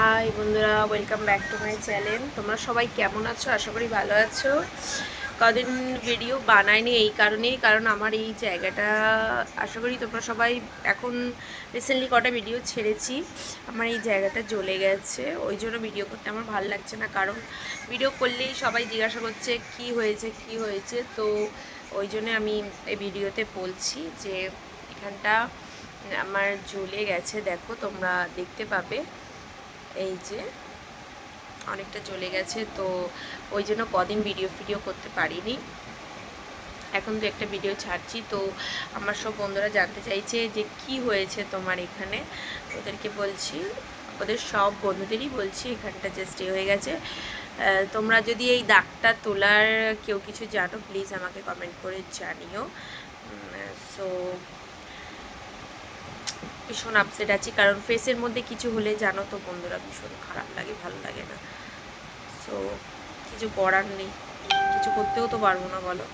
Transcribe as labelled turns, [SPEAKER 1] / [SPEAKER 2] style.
[SPEAKER 1] High বন্ধুরা welcome back to my channel তোমরা সবাই কেমন আছো? আশা করি ভালো আছো। কদিন ভিডিও বানায়নি এই কারণেই, কারণ আমার এই জায়গাটা, আশা করি তোমরা সবাই এখন রিসেন্টলি কটা ভিডিও ছেড়েছি। আমার এই জায়গাটা জ্বলে গেছে। ওই জন্য ভিডিও করতে আমার ভালো লাগছে না, কারণ ভিডিও করলেই সবাই জিজ্ঞাসা করছে, কি হয়েছে কি হয়েছে? তো ওই জন্য আমি এই ভিডিওতে বলছি যে, এখানটা আমার জ্বলে গেছে। দেখো, তোমরা দেখতে পাবে। এই যে, অনেকটা চলে গেছে, তো ওই জন্য কদিন ভিডিও ফিডিও করতে পারিনি। এখন তো একটা ভিডিও ছাড়ছি, তো আমার সব বন্ধুরা জানতে চাইছে যে কি হয়েছে তোমার এখানে? ওদেরকে বলছি, ওদের সব বন্ধুদেরই বলছি এখানটা যে স্টে হয়ে গেছে। তোমরা যদি এই দাগটা তোলার কেউ কিছু জানো প্লিজ আমাকে কমেন্ট করে জানিও। সো ভীষণ আপসেট আছি। কারণ ফেসের মধ্যে কিছু হলে জানো তো বন্ধুরা, ভীষণ খারাপ লাগে, ভালো লাগে না। সো কিছু করার নেই। কিছু করতেও তো পারব না, বলো।